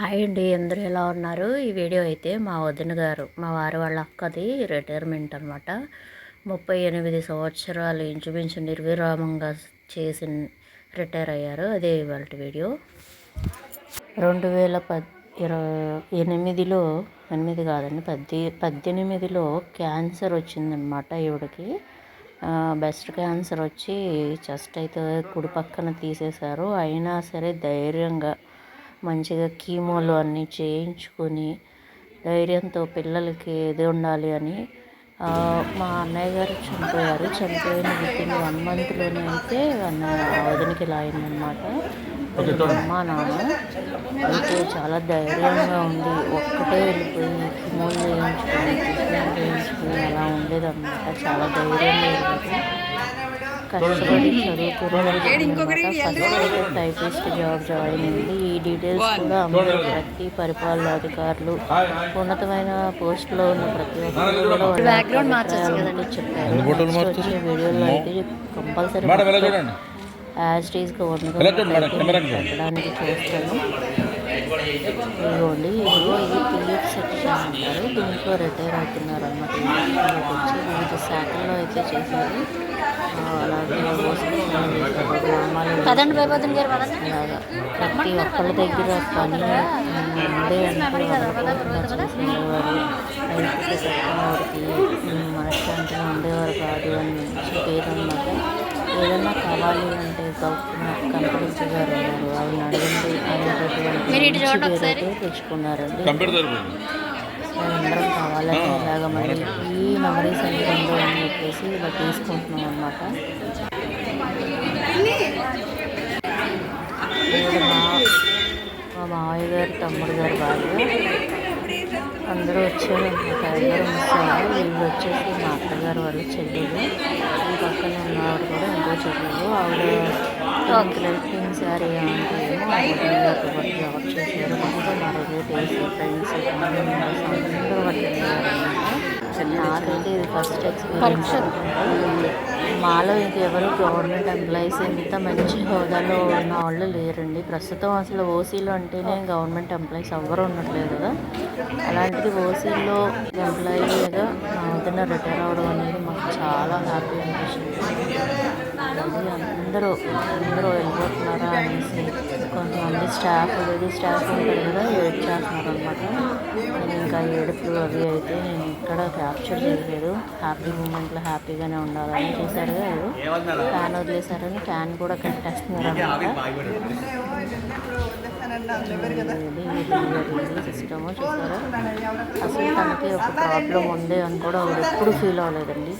Hi అండి అందరూ ఎలా ఉన్నారు? ఈ వీడియో అయితే మా వదిన గారు మా వారి వాళ్ళ అక్కది రిటైర్మెంట్ అనమాట ముప్పై ఎనిమిది సంవత్సరాలు ఇంచుమించు నిర్విరామంగా చేసి రిటైర్ అయ్యారు. అదే ఇవాళ వీడియో. రెండు వేల పద్ ఇరవై ఎనిమిదిలో ఎనిమిది కాదండి పద్దె పద్దెనిమిదిలో క్యాన్సర్ వచ్చిందనమాట ఈవిడకి. బెస్ట్ క్యాన్సర్ వచ్చి చెస్ట్ అయితే కుడి పక్కన తీసేశారు. అయినా సరే ధైర్యంగా మంచిగా కీమోలు అన్నీ చేయించుకొని ధైర్యంతో పిల్లలకి ఇది ఉండాలి అని మా అన్నయ్య గారు చనిపోయారు చనిపోయిన వితిన్ వన్ మంత్లోనే అయితే వదినకి ఇలా అయిందనమాట అమ్మ నాన్న అయితే చాలా ధైర్యంగా ఉంది ఒక్కటే వెళ్ళిపోయి కిమోలు చేయించుకొని ట్రీట్మెంట్ చేయించుకొని అలా ఉండేదన్నమాట. చాలా ధైర్యంగా ఉండేది కష్టపడి చదువుకున్నాను టైపిస్ట్ జాబ్ జాయిన్ అయింది ఈ డీటెయిల్స్ కూడా అందరూ ప్రతి పరిపాలన అధికారులు ఉన్నతమైన పోస్టులో ఉన్న ప్రతి ఒక్కరు చెప్పారు వీడియోలో అయితే కంపల్సరీ యాజ్ టీజ్గా పెట్టడానికి చూస్తాను ఇదిగోండి ఇదిగో ఇది పిఎఫ్ సెక్షన్ అంటారు దీంట్లో రిటైర్ అవుతున్నారు అన్నమాట వచ్చి వివిధ శాఖల్లో అయితే చేశారు అలాగే కదండి భయపడుతుంది గారు ప్రతి ఒక్కళ్ళ దగ్గర పని ఉండే వారికి మనశ్శాంతిగా ఉండేవారు కాదు అని మంచి పేరు అన్నమాట ఏదైనా కావాలి అంటే కంపెనీ గారు అడగండి ఆయన పేరు తెచ్చుకున్నారండి. అందరం కావాలని ఇలాగ మరి ఈ మెమరీస్ అన్ని రెండు అని చెప్పేసి ఇలా తీసుకుంటున్నాం అనమాట మా మా మావయ్య గారు తమ్ముడు గారు భార్య అందరూ వచ్చారు అనమాట అందరూ మిస్ అయ్యారు. వీళ్ళు వచ్చేసి మా అత్తగారు వాళ్ళ చెల్లెలు. ఈ పక్కన ఉన్నవాడు కూడా ఇంకో చెల్లెలు. ఆవిడ మా ఫ్రెండ్స్ నాకైతే ఇది ఫస్ట్ ఎక్స్పీరియన్స్ మాలో ఇంకెవరు గవర్నమెంట్ ఎంప్లాయీస్ ఇంత మంచి హోదాలో ఉన్న వాళ్ళు లేరండి. ప్రస్తుతం అసలు ఓసీలో అంటేనే గవర్నమెంట్ ఎంప్లాయీస్ ఎవ్వరు ఉండట్లేదు కదా. అలాంటిది ఓసీలో ఎంప్లాయీగా నా వదిన రిటైర్ అవ్వడం అనేది మాకు చాలా హ్యాపీ అనిపించింది అందరూ అందరూ వెళ్ళిపోతున్నారా అనేసి కొంతమంది స్టాఫ్ లేడీ స్టాఫ్ ఉంటారు కదా ఏడ్ చేస్తున్నారు అనమాట నేను ఇంకా ఏడుపులు అవి అయితే నేను ఇక్కడ క్యాప్చర్ చేయలేదు. హ్యాపీ మూమెంట్లో హ్యాపీగానే ఉండాలని చూసారు కదా ఫ్యాన్ వదిలేశారని ఫ్యాన్ కూడా కట్టేస్తున్నారు అనమాట సిస్టమ్ చూసారా అసలు తనకి ఒక ప్రాబ్లం ఉంది అని కూడా ఎప్పుడు ఫీల్ అవ్వలేదండి.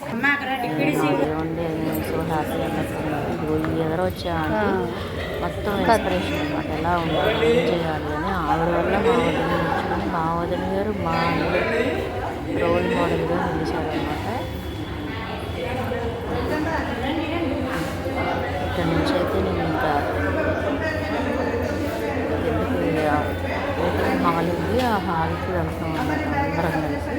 ఏముంది సో హ్యాపీ అన్నట్టున్నారు ఎదురు వచ్చా అంటే మొత్తం ఇన్స్పిరేషన్ అనమాట ఎలా ఉండాలి ఏం చేయాలి అని ఆవిడ వల్ల మా వదిన నేర్చుకుని మా వదిన గారు మా రోల్ మోడల్గా నిలిచారనమాట ఇక్కడ నుంచి అయితే నేను ఇంకా హాల్ ఉంది ఆ హాల్కి వెళ్తాం అన్నమాట అందరం కలిసి.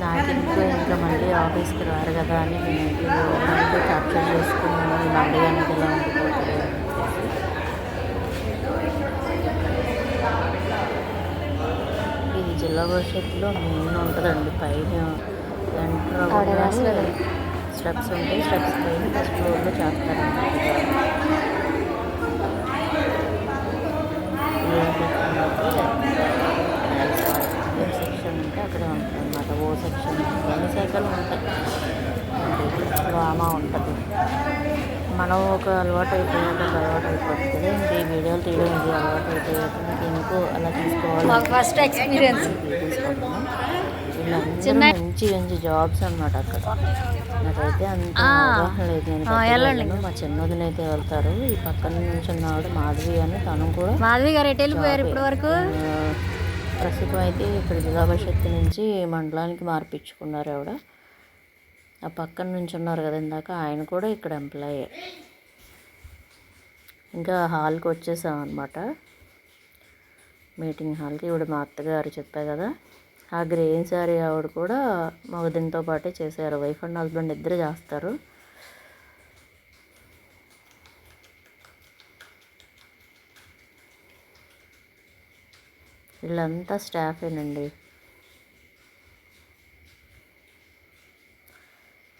నాకు ఇంకా మళ్ళీ ఆఫీస్కి రారు కదా అని నేను ఇంట్లో క్యాప్చర్ చేసుకున్నాను. ఈ మళ్ళీ అనేది ఎలా ఉండిపోతుంది ఇది జిల్లా పరిషత్లో మెయిన్ ఉంటుందండి. పైన స్టెప్స్ ఉంటాయి. స్టెప్స్ పైన ఫస్ట్ ఫ్లోర్లో చేస్తారన్నమాట సెక్షన్ ఉంటే అక్కడే ఉంటుంది అన్నమాట ఓ సెక్షన్ అన్ని శాఖలు ఉంటాయి డ్రామా ఉంటుంది. మనం ఒక అలవాటు అయిపోయాక అలవాటు అయిపోతుంది ఇంకా ఈ వీడియోలు తీయడం ఇది అలవాటు అయిపోయాక నాకు ఎందుకు అలా తీసుకోవాలి. ఫస్ట్ ఎక్స్పీరియన్స్ మంచి మంచి జాబ్స్ అనమాట అక్కడ. నాకైతే అంత అవగాహన లేదు. నేను. మా చిన్నదిన అయితే వెళ్తారు. ఈ పక్కన నుంచి ఉన్నవాడు మాధవి అని తను కూడా మాధవి గారు ఎటు వెళ్ళిపోయారు ఇప్పటి వరకు? ప్రస్తుతం అయితే ఇక్కడ జిల్లా పరిషత్ నుంచి మండలానికి మార్పించుకున్నారు ఆవిడ. ఆ పక్కన నుంచి ఉన్నారు కదా ఇందాక ఆయన కూడా ఇక్కడ ఎంప్లాయే ఇంకా హాల్కి వచ్చేసాం అనమాట మీటింగ్ హాల్కి ఇవిడ మా అత్తగారు చెప్పా కదా. ఆ గ్రీన్ శారీ ఆవిడ కూడా మా పాటే చేశారు. వైఫ్ అండ్ హస్బెండ్ ఇద్దరు చేస్తారు. వీళ్ళంతా స్టాఫేనండి.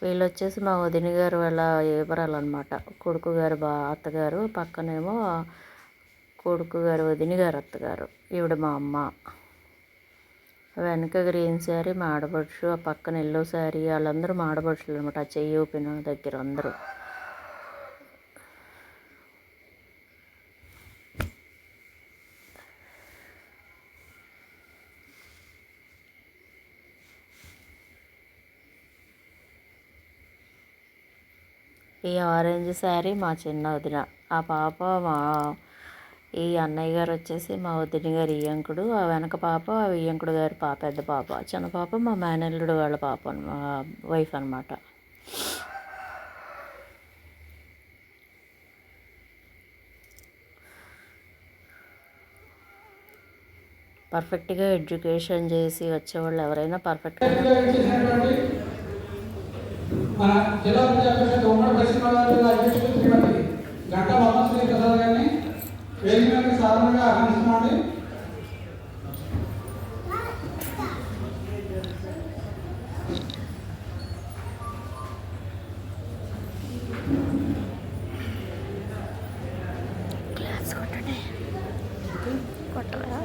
వీళ్ళు వచ్చేసి మా వదిన గారు వాళ్ళ ఏబరాలు అనమాట కొడుకు గారు బా అత్తగారు పక్కనేమో కొడుకు గారు వదిన గారు అత్తగారు ఈవిడ మా అమ్మ. వెనక గ్రీన్ శారీ మా ఆడపడుచు ఆ పక్కన ఎల్లో శారీ వాళ్ళందరూ మా ఆడపడుచులు అనమాట ఆ చెయ్యి ఊపిన దగ్గర అందరూ. ఈ ఆరెంజ్ శారీ మా చిన్న వదిన. ఆ పాప మా ఈ అన్నయ్య గారు వచ్చేసి మా వదిన గారి ఇయ్యంకుడు ఆ వెనక పాప ఆ ఇయ్యంకుడు గారి పాప పెద్ద పాప. చిన్న పాప మా మేనల్లుడు వాళ్ళ పాప మా వైఫ్ అనమాట పర్ఫెక్ట్గా ఎడ్యుకేషన్ చేసి వచ్చేవాళ్ళు ఎవరైనా పర్ఫెక్ట్గా మన జిల్లా ప్రజా పరిషత్ ఉమ్మడి పశ్చిమ గోదావరి అధ్యక్షుడు శ్రీమతి గంట పద్మశ్రీ ప్రసాద్ గారిని వేదిక సాధారణంగా కొట్టరా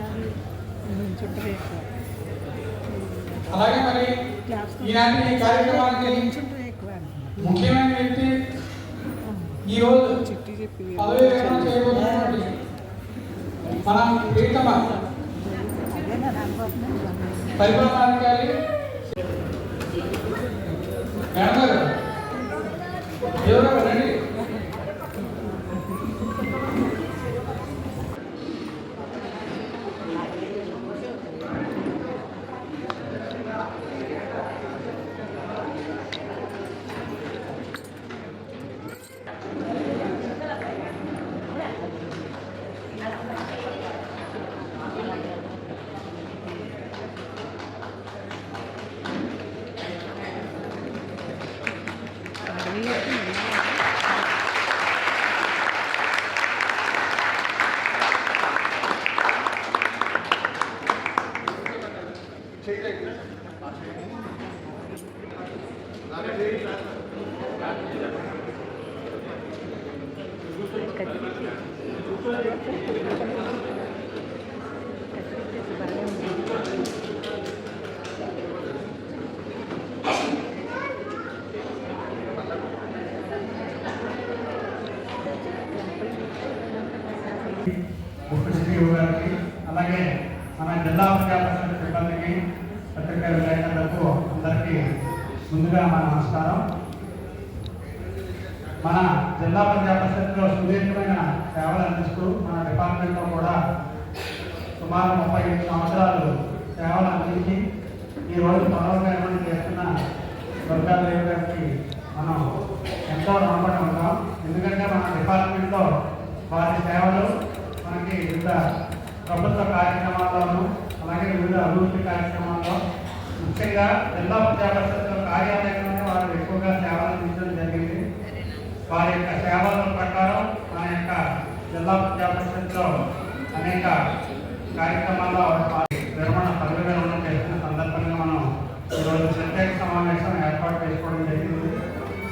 అలాగే మరి ఈనాటి ఈ కార్యక్రమానికి ముఖ్యమైన వ్యక్తి ఈరోజు పదవి విరమణ చేయబోతున్నటువంటి మన ప్రీతమ పరిపాలనాధికారి మేడం గారు ఎవరు రండి డిప్యూటీ గారికి అలాగే మన జిల్లా ప్రజా సిబ్బందికి పత్రికా విలేకరులకు అందరికీ ముందుగా మన నమస్కారం. మన జిల్లా ప్రజా పరిషత్లో సుదీర్ఘమైన సేవలు అందిస్తూ మన డిపార్ట్మెంట్లో కూడా సుమారు ముప్పై ఐదు సంవత్సరాలు సేవలు అందించి ఈ రోజు పదవి చేస్తున్న దుర్గాదేవి గారికి మనం ఎంతో రుణపడి ఉంటాం ఎందుకంటే మన డిపార్ట్మెంట్లో వారి సేవలు మనకి వివిధ ప్రభుత్వ కార్యక్రమాల్లోనూ అలాగే వివిధ అభివృద్ధి కార్యక్రమాల్లో ముఖ్యంగా జిల్లా ప్రజా కార్యాలయంలోనే వారు ఎక్కువగా సేవలు అందించడం జరిగింది. వారి యొక్క సేవల ప్రకారం మన యొక్క జిల్లా ప్రజా అనేక కార్యక్రమాల్లో వారి విరమణ పదవి విరమణ చేసిన సందర్భంగా మనం ఈరోజు ప్రత్యేక సమావేశం ఏర్పాటు చేసుకోవడం జరిగింది.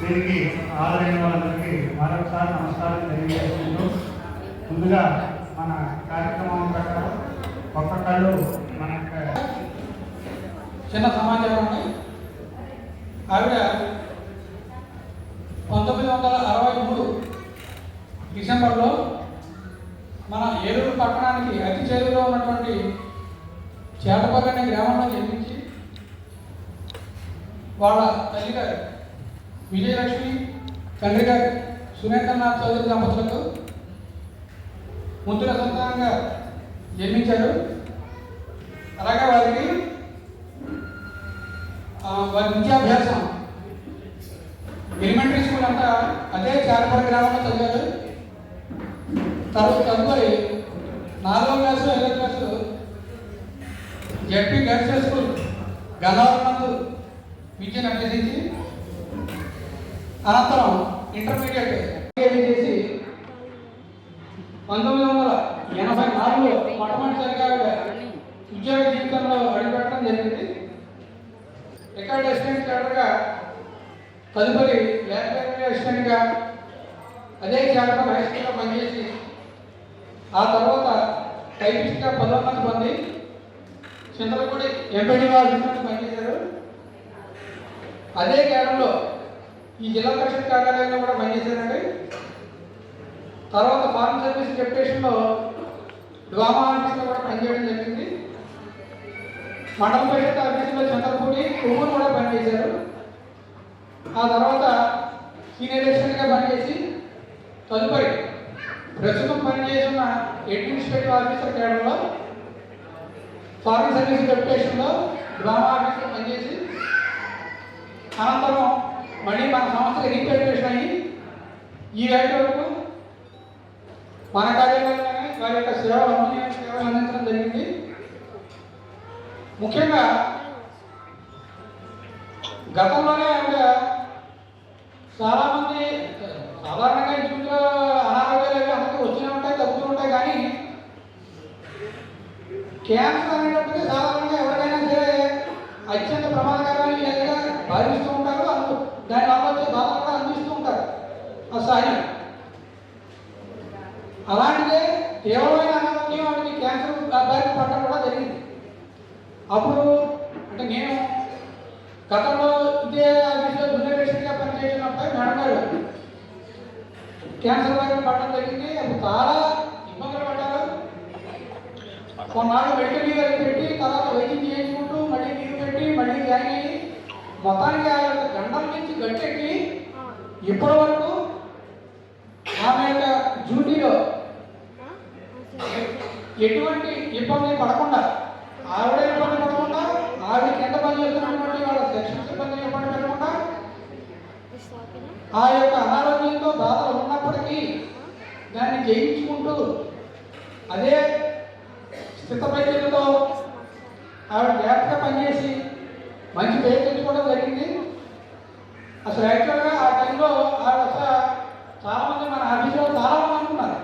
దీనికి ఆదరైన వాళ్ళందరికీ మరొకసారి నమస్కారం తెలియజేసుకుంటూ ముందుగా మన కార్యక్రమం ప్రకారం ఒక్కొక్కళ్ళు మన చిన్న సమాచారం ఉన్నాయి. ఆవిడ పంతొమ్మిది వందల అరవై మూడు డిసెంబర్లో మన ఏలూరు పట్టణానికి అతి చేరులో ఉన్నటువంటి చేటపల్లి అనే గ్రామంలో జన్మించి వాళ్ళ తల్లిగారు విజయలక్ష్మి తండ్రి గారు సురేంద్రనాథ్ చౌదరి దంపతులకు ముద్దుల సంతానంగా జన్మించారు అలాగే వారికి వారి విద్యాభ్యాసం. ఎలిమెంటరీ స్కూల్ అంతా అదే చారపల్లి గ్రామంలో చదివారు తర్వాత తదుపరి నాలుగో క్లాసు ఐదో class ZP girls school Gannavaram విద్యను అభ్యసించి అనంతరం ఇంటర్మీడియట్. చేసి పంతొమ్మిది వందల ఎనభై నాలుగులో మొట్టమొదటిసారిగా ఆవిడ ఉద్యోగ జీవితంలో అడుగుపెట్టడం జరిగింది. రికార్డ్ అసిస్టెంట్ క్యాడర్గా తదుపరి లైబ్రరీ అసిస్టెంట్గా అదే క్యాడర్ హై స్కూల్లో పనిచేసి ఆ తర్వాత టైపిస్ట్గా పదోన్నతి పొంది చింతలపూడి ఎంపీడీ వారు పనిచేశారు. అదే క్యాడర్లో ఈ జిల్లా పరిషత్ కార్యాలయంలో కూడా పనిచేశారండి. తర్వాత ఫారెన్ సర్వీస్ డెప్యుటేషన్లో డ్వామా ఆఫీస్లో కూడా పనిచేయడం జరిగింది. మండల పరిషత్ ఆఫీసులో చంద్రపూడి కొవ్వూరు కూడా పనిచేశారు ఆ తర్వాత సీనియర్ అసిస్టెంట్గా పనిచేసి తదుపరి ప్రస్తుతం పనిచేస్తున్న అడ్మినిస్ట్రేటివ్ ఆఫీసర్ కేడర్లో ఫారెన్ సర్వీస్ డెప్యుటేషన్లో డ్వామా ఆఫీస్లో పనిచేసి అనంతరం మళ్ళీ మన సంస్థకి రీపెట్రేషన్ అయ్యి ఈ ఏడు వరకు మన కార్యాలయంలోనే వారి యొక్క సేవలు సేవలు అందించడం జరిగింది. ముఖ్యంగా గతంలోనే ఆవిడ చాలామంది సాధారణంగా ఇంట్లో అనారోగ్యాలు అందరికీ వచ్చినా ఉంటాయి తగ్గుతూ ఉంటాయి కానీ క్యాన్సర్ అనేటప్పటికీ సాధారణంగా ఎవరికైనా సరే అత్యంత ప్రమాదకరమైన వ్యాధిగా భావిస్తూ ఉంటారు అందు దాని వల్ల వచ్చే బాధలు కూడా అందిస్తూ ఉంటారు. ఆ సహజం అలాంటిదే తీవ్రమైన అనారోగ్యం ఆవిడకి క్యాన్సర్ బారిన పడడం కూడా జరిగింది. అప్పుడు అంటే నేను గతంలో ఇదే ఆఫీస్లో జూనియర్ పనిచేసిన అబ్బాయి మేడం గారు. క్యాన్సర్ బారిన పడడం జరిగింది. అప్పుడు చాలా ఇబ్బందులు పడ్డారు. కొన్నాళ్ళు మెడికల్ అది పెట్టి తర్వాత వైద్యం చేయించుకుంటూ మళ్ళీ లీవ్ పెట్టి మళ్ళీ జాయిన్ అయ్యి మొత్తానికి ఆ యొక్క గంటల నుంచి గట్టెక్కి ఇప్పటి వరకు ఆమె యొక్క డ్యూటీలో ఎటువంటి ఇబ్బంది పడకుండా ఆవిడ ఇబ్బంది పడకుండా ఆవిడ కింద పని చేస్తున్నటువంటి వాళ్ళ సెక్షన్ సిబ్బంది ఇబ్బంది పడకుండా ఆ యొక్క అనారోగ్యంతో బాధలు ఉన్నప్పటికీ దాన్ని జయించుకుంటూ అదే స్థితప్రజ్ఞతతో ఆవిడ జాగ్రత్తగా పనిచేసి మంచి పేరు తెచ్చుకోవడం జరిగింది. అసలు యాక్చువల్గా ఆ టైంలో ఆవిడ అసలు చాలామంది మన ఆఫీసులో చాలామంది అనుకున్నారు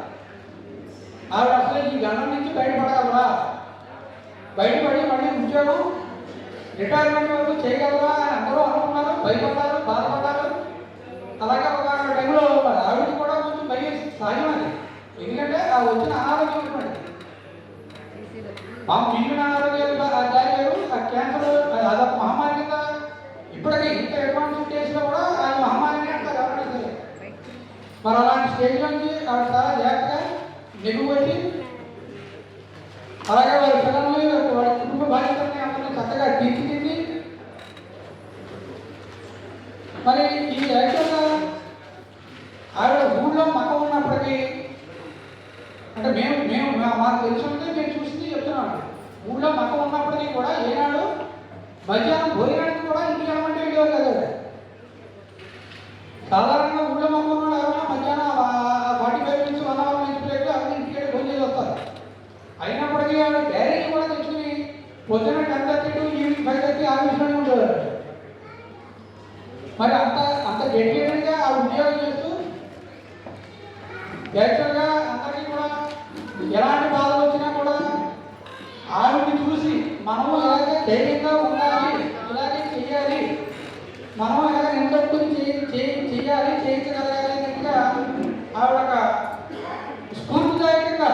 ఆవిడ అసలు ఈ గండం నుంచి బయటపడగలరా బయటపడి మళ్ళీ ఉద్యోగం రిటైర్మెంట్ వరకు చేయగలరా అని అందరూ అనుకున్నారు? భయపడ్డారు? బాధపడ్డారు? అలాగే ఒక టైంలో ఆవిడ కూడా కొంచెం భయం సహజం అది ఎందుకంటే ఆ వచ్చిన ఆరోగ్యం ఇవ్వండి ఆ మిగిలిన ఆరోగ్యాలు ఆ దారి వేరు ఆ క్యాన్సర్ అది అదొక మహమ్మారి కింద. ఇప్పటికే ఇంత అడ్వాన్స్ స్టేజ్లో కూడా ఆయన మహమ్మారిని అంటారు ఎవరైనా సరే మరి అలాంటి స్టేజ్ నుంచి ఆవిడ చాలా జాగ్రత్తగా నెగ్గు పెట్టి అలాగే వారి పిల్లలు వారి కుటుంబ బాధ్యతల్ని అందరినీ చక్కగా తీర్చిదిద్ది మరి ఈ యాక్చువల్గా ఆవిడ ఊళ్ళో మక ఉన్నప్పటికీ అంటే మేము మేము మా- మాకు తెలిసిందే మేము చూసింది చెప్తున్నాను ఊళ్ళో మక ఉన్నప్పటికీ కూడా ఏనాడు మధ్యాహ్నం భోజనానికి కూడా ఇంటికి వెళ్ళమంటే వెళ్ళేవారు కదా ఆవిడ. సాధారణంగా ఊళ్ళో మక ఉన్నాడు ఎవరైనా మధ్యాహ్నం forty five minutes one hour నుంచి ప్లేట్ అందరూ ఇంటికి వెళ్ళి భోజనం చేసి వస్తారు అయినప్పటికీ ఆవిడ డైరీ కూడా తెచ్చుకుని పొద్దున్న ten thirty to evening five thirty ఆఫీస్లోనే ఉండేవారు మరి అంత అంత డెడికేటెడ్గా ఆ ఉద్యోగం చేస్తూ యాక్చువల్గా అందరికీ కూడా ఎలాంటి బాధలు వచ్చినా కూడా ఆవిడని చూసి మనము ఇలాగే ధైర్యంగా ఉండాలి ఇలాగే చేయాలి మనం ఇలాగ నిలబెట్టుకుని చేయి- చేయాలి చేయించగలగాలి అన్నట్టుగా ఆవిడ ఒక స్ఫూర్తిదాయకంగా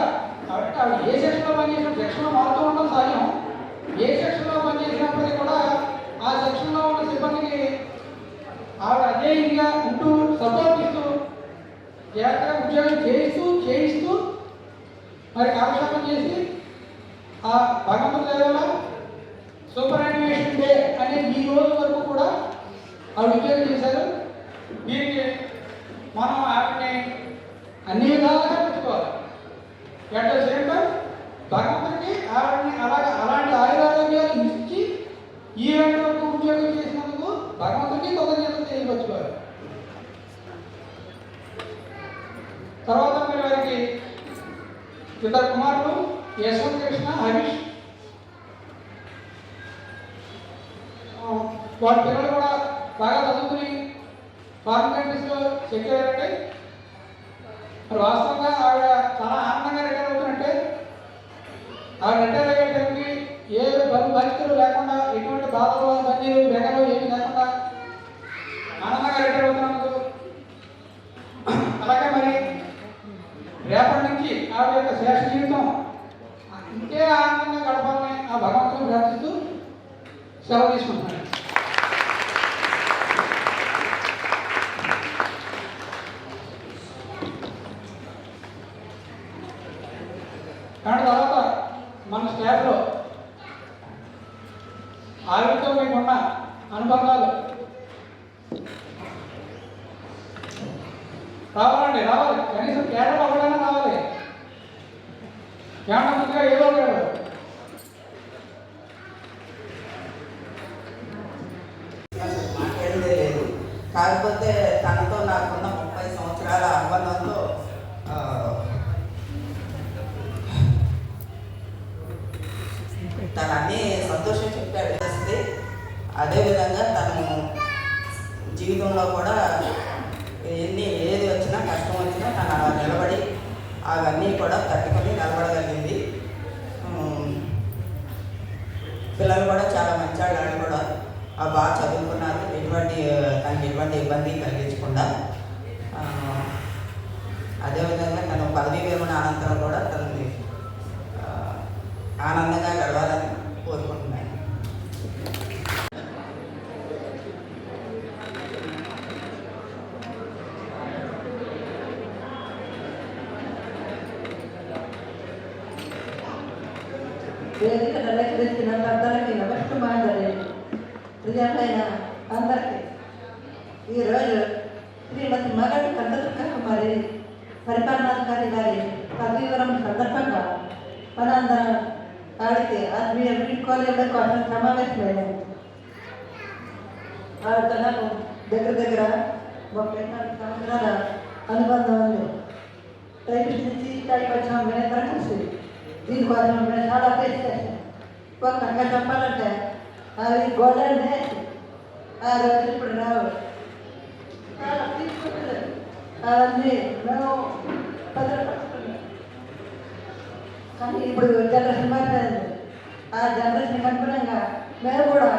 కాబట్టి ఆవిడ ఏ సెక్షన్లో పనిచేసిన సెక్షన్లో మారుతూ ఉండడం సాధ్యం. చేయిస్తూ మరి కాలక్షేపం చేసి ఆ భగవంతుడి దేవల సూపర్ యానిమేషన్ డే అనే ఈ రోజు వరకు కూడా ఆవిడ ఉద్యోగం చేశారు. దీనికి మనం ఆవిడని అన్ని విధాలుగా పెట్టుకోవాలి. ఎట్ ద సేమ్ టైం భగవంతుడికి ఆవిడని అలాగే అలాంటి ఆయురారోగ్యాలు ఇచ్చి ఈ రెండు వరకు ఉద్యోగం చేసినందుకు భగవంతుడికి కృతజ్ఞతలు చేయవచ్చు తర్వాత ఇద్దరు కుమారులు యశ్వంత్ కృష్ణ హరీష్. వాళ్ళ పిల్లలు కూడా బాగా చదువుకుని ఫారెన్ కంట్రీస్లో సెటిల్ అయ్యారంటే మరి వాస్తవంగా ఆవిడ చాలా ఆనందంగా రిటైర్ అవుతున్నట్టే. ఆవిడ రిటైర్ అయ్యే టైంకి లేకుండా ఎటువంటి బాధలు బందీలు బెగలు ఏమి లేకుండా ఆనందంగా రిటైర్ అవుతున్నందుకు అలాగే మరి రేపటి నుంచి ఆవిడ యొక్క శేష జీవితం ఇంకే ఆనందంగా గడపాలని ఆ భగవంతుని ప్రార్థిస్తూ సెలవు తీసుకుంటున్నాను కానీ తర్వాత మన స్టాఫ్లో ఆవిడతో మీకున్న అనుబంధాలు రావాలండి రావాలి కనీసం కేరళ అవ్వడైనా రావాలి కేరళ ఏదో ఒకటి లేదు కాకపోతే తనతో నాకున్న ముప్పై సంవత్సరాల అనుబంధంతో ఆ, తను అన్నీ సంతోషం చెప్పాడు చేస్తే అదేవిధంగా తను జీవితంలో కూడా ఎన్ని ఏది వచ్చినా కష్టం వచ్చినా తను అలా నిలబడి అవన్నీ కూడా తట్టుకొని నిలబడగలిగింది ఉమ్, పిల్లలు కూడా చాలా మంచి వాళ్ళు కూడా ఆ బాగా చదువుకున్నారు ఎటువంటి తనకి ఎటువంటి ఇబ్బంది కలిగించకుండా ఆ, అదేవిధంగా తను పదవీ విరమణ అనంతరం కూడా తనని ఆ, ఆనందంగా గడవాలని కోరుకుంటున్నాను వేదిక అలంకరించిన పెద్దలకి నమస్కారాలు ప్రజలైన అందరికీ ఈరోజు శ్రీమతి మగటి కన్నదుర్గ కుమారి పరిపాలనాధికారి గారి పదవీవరం సందర్భంగా మనందరం ఆవిడకి ఆత్మీయ వీడ్కోలేళ్ళ కోసం సమావేశమైనాం ఆవిడతో నాకు దగ్గర దగ్గర ముప్పై నాలుగు సంవత్సరాల అనుబంధం ఉంది టైపిస్ట్ నుంచి ఇక్కడికి వచ్చిన మేమందరం కలిసి దీనికోసం మేము చాలా ఫేస్ చేసాం ఒక రకంగా చెప్పాలంటే అవి గోల్డెన్ డేస్ ఆ రోజు ఇప్పుడు రావు. చాలా తీసుకుంటుంది అవన్నీ మేము భద్రపరుచుకున్నాం కానీ ఇప్పుడు జనరేషన్ మాట్లాడింది ఆ జనరేషన్ అనుగుణంగా మేము కూడా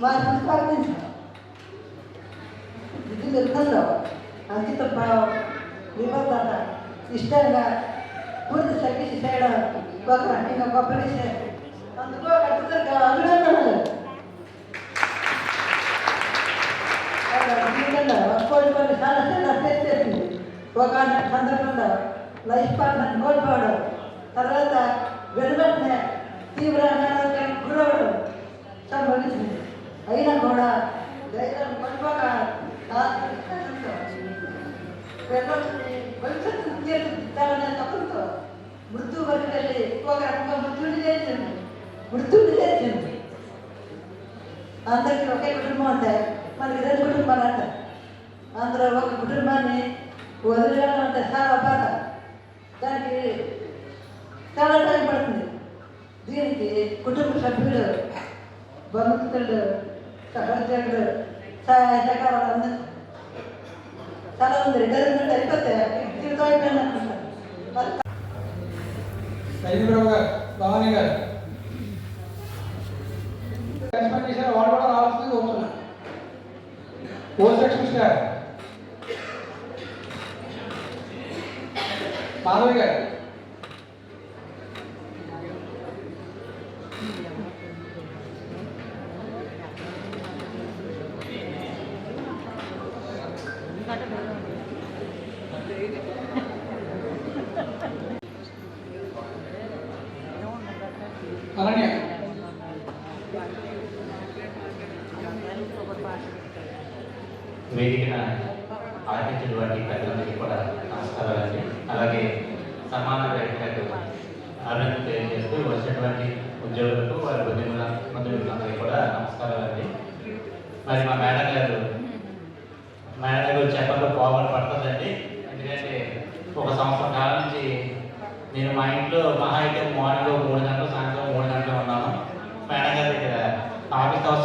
వారిని స్వాగతించాం ఇది నిర్బంధం అంకిత భావం నిబద్ధత ఇష్టంగా పూర్తి సర్వీస్ చేయడం ఒక రకంగా గొప్ప విషయం అందుకో కట్టుదల అభినందనలు జీవితంలో కొన్ని కొన్ని సమస్యలు ఫేస్ చేసింది ఒక సందర్భంలో లైఫ్ పార్ట్నర్ కోల్పోవడం తర్వాత వెనువెంటనే తీవ్ర అనారోగ్యానికి గురవడం సంభవించింది అయినా కూడా ధైర్యం కోల్పోక నాకు విశ్వాసంతో పిల్లల్ని భవిష్యత్తును తీర్చిదిద్దాలనే తపంతో మృత్యు చేసింది చేసింది అందరికీ ఒకే కుటుంబం ఉంటాయి మనకి రెండు కుటుంబాలు అందులో ఒక కుటుంబాన్ని వదిలేయడం అంటే చాలా బాధ దానికి చాలా టైం పడుతుంది దీనికి కుటుంబ సభ్యులు బంధువులు సహోద్యోగులు సహాయ సహకారాలు అందరూ చాలా మంది రిటైర్మెంట్ అయిపోతే జీవితం అయిపోయింది అనుకుంటారు మరి సైనికురావు గారు భవానీ గారు కలిసి పనిచేశారు వాళ్ళు కూడా రావాల్సింది కోరుతున్నారు ఓ సెక్షన్ స్టార్ మాధవి గారు అనన్య వేదికన ఆర్పించినటువంటి పెద్దలందరికీ కూడా నమస్కారాలండి. అలాగే సమాన వేదికకు అభినందన తెలియజేస్తూ వచ్చినటువంటి ఉద్యోగులకు వారి బంధువుల మంత్రులందరికీ కూడా నమస్కారాలండి. మరి మా మేడం గారు మేడం గారు చెప్పక పోవాలి పడుతుందండి. ఎందుకంటే ఒక సంవత్సరం కాలం నుంచి నేను మా ఇంట్లో మహా అయితే మార్నింగ్ మూడు గంటలు సాయంత్రం మూడు గంటలు ఉన్నాను మేడం గారి దగ్గర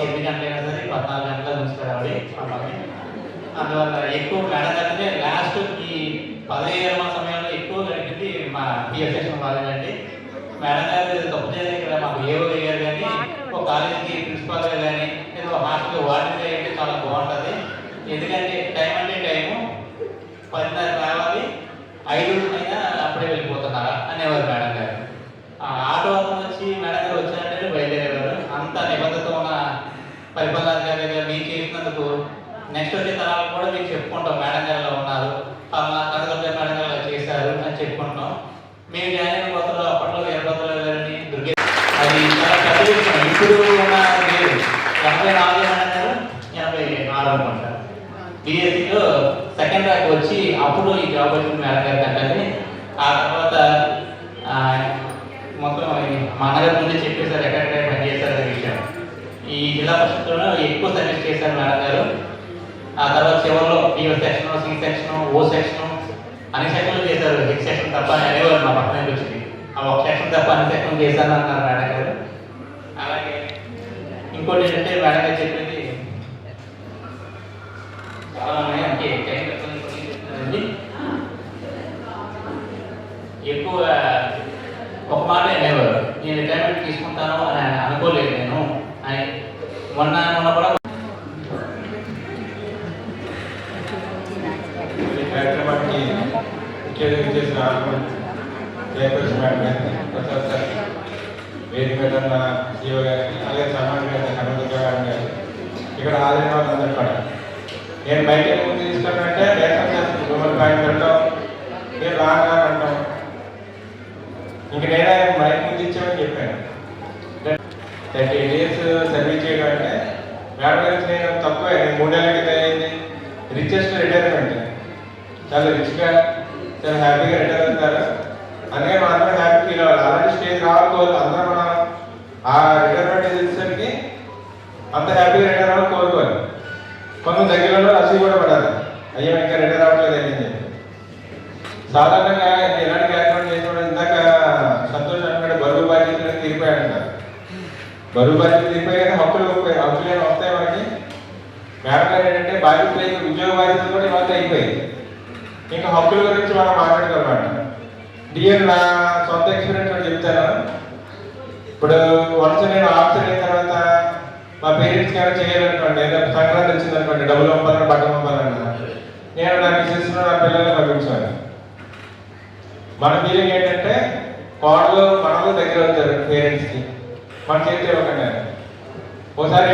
ఆఫీస్ గంటలైనా సరే పద్నాలుగు గంటల ఉంచుతారు ఆవిడ మమ్మల్ని అందువల్ల ఎక్కువ మేడం గారి లాస్ట్ ఈ పదహైదు ఇరవై సమయంలో ఎక్కువ గడిపింది మా పిఎఫ్ఎస్ వాళ్ళండి మేడం గారు తప్పు చేయలేదు ఇక్కడ మాకు ఏవో గారు కానీ ఒక కాలేజీకి ప్రిన్సిపాల్ గారు కానీ లేదా ఒక హాస్టల్ వార్డెన్ గారు చాలా బాగుంటుంది. ఎందుకంటే టైం అంటే టైము పదిన్నర రావాలి ఐదు అయినా అప్పుడే వెళ్ళిపోతున్నారా అనేవారు మేడం గారు ఆ ఆటో అతను వచ్చి మేడం గారు వచ్చినట్టే బయలుదేరేవారు అంత నిబద్ధత ఉన్న పరిపాలనాధికారి గారు మీకు చేసినందుకు నెక్స్ట్ వచ్చే తరాలకు కూడా మీకు చెప్పుకుంటాం. మేడం గారు ఇలా ఉన్నారు? పలానా కనకదుర్గ మేడం గారు ఇలా చేశారు అని చెప్పుకుంటాం. మేము జాయిన్ అయిన కొత్తలో అప్పట్లో వీరభద్ర గారిని దుర్గే అది చాలా పెద్ద విషయం. ఇప్పుడు ఉన్న లేదు ఎనభై నాలుగు మేడం గారు ఎనభై ఆరు అనుకుంటారు బీఎస్సీలో సెకండ్ ర్యాంక్ వచ్చి అప్పుడు ఈ జాబ్ వచ్చింది మేడం గారి కంటే. ఆ తర్వాత మొత్తం ఈ మా అన్నగారి ముందే చెప్పేశారు ఎక్కడెక్కడ పనిచేశారు అనే విషయం. ఈ జిల్లా పరిషత్తులో ఎక్కువ సర్వీస్ చేశారు మేడం గారు. ఆ తర్వాత చివరిలో BO section C section O section అన్ని సెక్షన్లు చేశారు. హెచ్ సెక్షన్ తప్ప అని అనేవారు మా పక్కన వచ్చింది. ఆ ఒక సెక్షన్ తప్ప అన్ని సెక్షన్ చేశాను అన్నారు మేడం గారు. అలాగే ఇంకోటి ఏంటంటే మేడం గారు చెప్పింది చాలా ఉన్నాయి. అంటే ఎక్కువ ఒక మాట అనేవారు నేను రిటైర్మెంట్ తీసుకుంటాను అని అనుకోలేదు నేను. అని మొన్న మొన్న కూడా ఈ కార్యక్రమానికి ముఖ్య అతిథి చేసిన జయప్రకాష్ మేడం గారికి ప్రసాద్ సార్ వేదిక మీద ఉన్న శివ గారికి అలాగే సమాన్ గారి కనదుర్గ గారి గారు ఇక్కడ హాజరైన వాళ్ళందరూ కూడా నేను బయట ముందు తీసుకున్నానంటే రేషన్ చేస్తుంది. మిమ్మల్ని బయట పెట్టాం నేను రాగా అంటాం ఇంక నేనే బయట ముందు ఇచ్చామని చెప్పాను. థర్టీ డేస్ సర్వీస్ చేయడం అంటే మేడం గారికి నేను తక్కువే నేను మూడేళ్ళ క్రితం అయింది రిచెస్ట్ రిటైర్మెంట్ చాలా రిచ్గా చాలా హ్యాపీగా రిటర్న్ అవుతారు అనే మాత్రం అందరం హ్యాపీ ఫీల్ అవ్వాలి. అలాంటి స్టేజ్ రావాలి అందరూ మనం ఆ రిటైర్మెంట్ ఏజెన్సీకి అంత హ్యాపీగా రిటైర్ అవ్వాలి కోరుకోవాలి. కొంత దగ్గరలో అసలు కూడా పడాలి. అయ్యా ఇంకా రిటైర్ అవ్వట్లేదు అని చెప్పి. సాధారణంగా ఎలాంటి కార్యక్రమం చేసినప్పుడు ఇందాక సంతోష్ అన్నాడు బరువు బాధ్యతలు తీరిపోయాడంట బరువు బాధ్యతలు తీరిపోయాక హక్కులు హక్కులు ఏమైనా వస్తాయి మనకి? మేడం గారు ఏంటంటే బాధ్యత ఉద్యోగ బాధ్యతలు కూడా ఇవాళ అయిపోయాయి. ఇంకా హక్కుల గురించి మనం మాట్లాడుకోమాట డిఎన్ నా సొంత ఎక్స్పీరియన్స్ చెప్తాను ఇప్పుడు వన్స్ నేను ఆఫీసర్ అయిన తర్వాత మా పేరెంట్స్ కానీ చేయాలనుకోండి ఏదైనా సంక్రాంతి వచ్చింది అనుకోండి డబ్బులు పంపాలని బట్టలు పంపాలన్నా నేను నా మిసెస్ నా పిల్లల్ని పంపించాను మన ఫీలింగ్ ఏంటంటే కోడలు మనలు దగ్గర అవుతారు పేరెంట్స్కి. మన చేతి ఇవ్వకుండా ఒకసారి